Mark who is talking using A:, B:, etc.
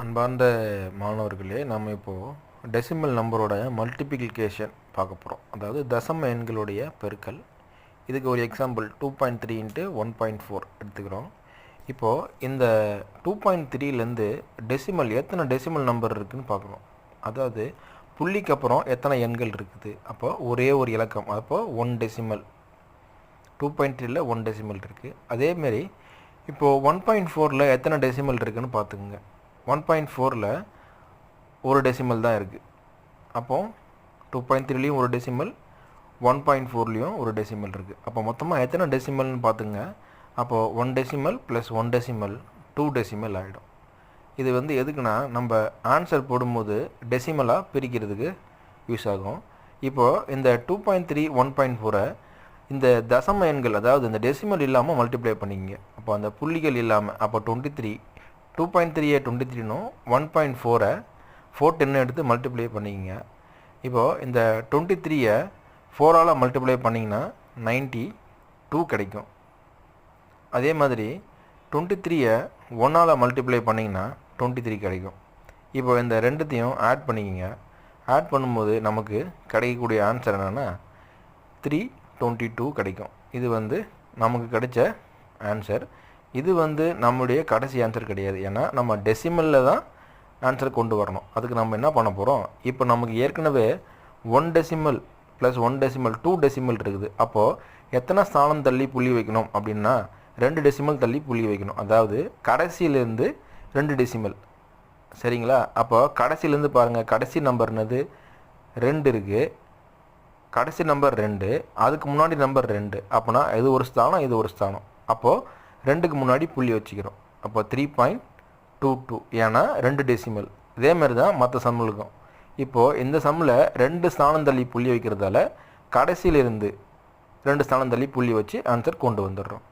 A: அன்பார்ந்த மாணவர்களே நம்ம இப்போது டெசிமல் நம்பரோட மல்டிப்ளிகேஷன் பார்க்க போகிறோம் அதாவது தசம எண்களுடைய பெருக்கல். இதுக்கு ஒரு example two point three into one point four எடுத்துக்கிறோம். இப்போது இந்த டூ பாயிண்ட் த்ரீலேருந்து டெசிமல் எத்தனை டெசிமல் நம்பர் இருக்குதுன்னு பார்க்குறோம் அதாவது புள்ளிக்கு அப்புறம் எத்தனை எண்கள் இருக்குது? அப்போ ஒரே ஒரு இலக்கம். அப்போ ஒன் டெசிமல் டூ பாயிண்ட் த்ரீல ஒன் டெசிமல் இருக்குது அதேமாரி இப்போது ஒன் பாயிண்ட் ஃபோரில் எத்தனை டெசிமல் இருக்குதுன்னு பார்த்துக்குங்க. ஒன் பாயிண்ட் ஃபோரில் ஒரு டெசிமல் தான் இருக்குது அப்போது டூ பாயிண்ட் த்ரீலேயும் ஒரு டெசிமல் ஒன் பாயிண்ட் ஃபோர்லேயும் ஒரு டெசிமல் இருக்குது அப்போ மொத்தமாக எத்தனை டெசிமல்னு பார்த்துங்க. அப்போது one decimal plus one decimal two decimal ஆகிடும் இது வந்து எதுக்குன்னா நம்ம ஆன்சர் போடும்போது டெசிமலாக பிரிக்கிறதுக்கு யூஸ் ஆகும். இப்போது இந்த two point three one point ஃபோரை இந்த தசம எண்கள் அதாவது இந்த டெசிமல் இல்லாமல் மல்டிப்ளை பண்ணிக்கிங்க. அப்போ அந்த புள்ளிகள் இல்லாமல் அப்போ twenty three two point three twenty த்ரீனும் one point ஃபோரை ஃபோர் டென்னு எடுத்து மல்டிப்ளை பண்ணிக்கிங்க. இப்போது இந்த டுவெண்ட்டி த்ரீயை ஃபோரால் மல்டிப்ளை பண்ணிங்கன்னா நைன்ட்டி டூ கிடைக்கும். அதே மாதிரி டுவெண்ட்டி த்ரீயை ஒன்றால் மல்டிப்ளை பண்ணிங்கன்னா டுவெண்ட்டி த்ரீ கிடைக்கும். இப்போ இந்த ரெண்டுத்தையும் ஆட் பண்ணிக்கிங்க. ஆட் பண்ணும்போது நமக்கு கிடைக்கக்கூடிய ஆன்சர் என்னென்னா த்ரீ டுவெண்ட்டி டூ கிடைக்கும். இது வந்து நமக்கு கிடைச்ச ஆன்சர் இது வந்து நம்முடைய கடைசி ஆன்சர் கிடையாது. ஏன்னா நம்ம டெசிமலில் தான் ஆன்சர் கொண்டு வரணும். அதுக்கு நம்ம என்ன பண்ண போகிறோம் இப்போ நமக்கு ஏற்கனவே one decimal plus one decimal two decimal இருக்குது. அப்போது எத்தனை ஸ்தானம் தள்ளி புள்ளி வைக்கணும் அப்படின்னா ரெண்டு டெசிமல் தள்ளி புள்ளி வைக்கணும். அதாவது கடைசியிலேருந்து ரெண்டு டெசிமல் சரிங்களா? அப்போ கடைசியிலேருந்து பாருங்கள் கடைசி நம்பர் என்னது? ரெண்டு இருக்குது கடைசி நம்பர் ரெண்டு. அதுக்கு முன்னாடி நம்பர் ரெண்டு. அப்போனா இது ஒரு ஸ்தானம் இது ஒரு ஸ்தானம். அப்போது ரெண்டுக்கு முன்னாடி புள்ளி வச்சுக்கிறோம் அப்போ த்ரீ பாயிண்ட் டூ டூ ஏன்னா ரெண்டு டெசிமல் இதேமாரி தான் மற்ற சம்மளுக்கும் இப்போது இந்த சம்மில் ரெண்டு ஸ்தானம் தள்ளி புள்ளி வைக்கிறதால கடைசியிலிருந்து ரெண்டு ஸ்தானம் தள்ளி புள்ளி வச்சு ஆன்சர் கொண்டு வந்துடுறோம்.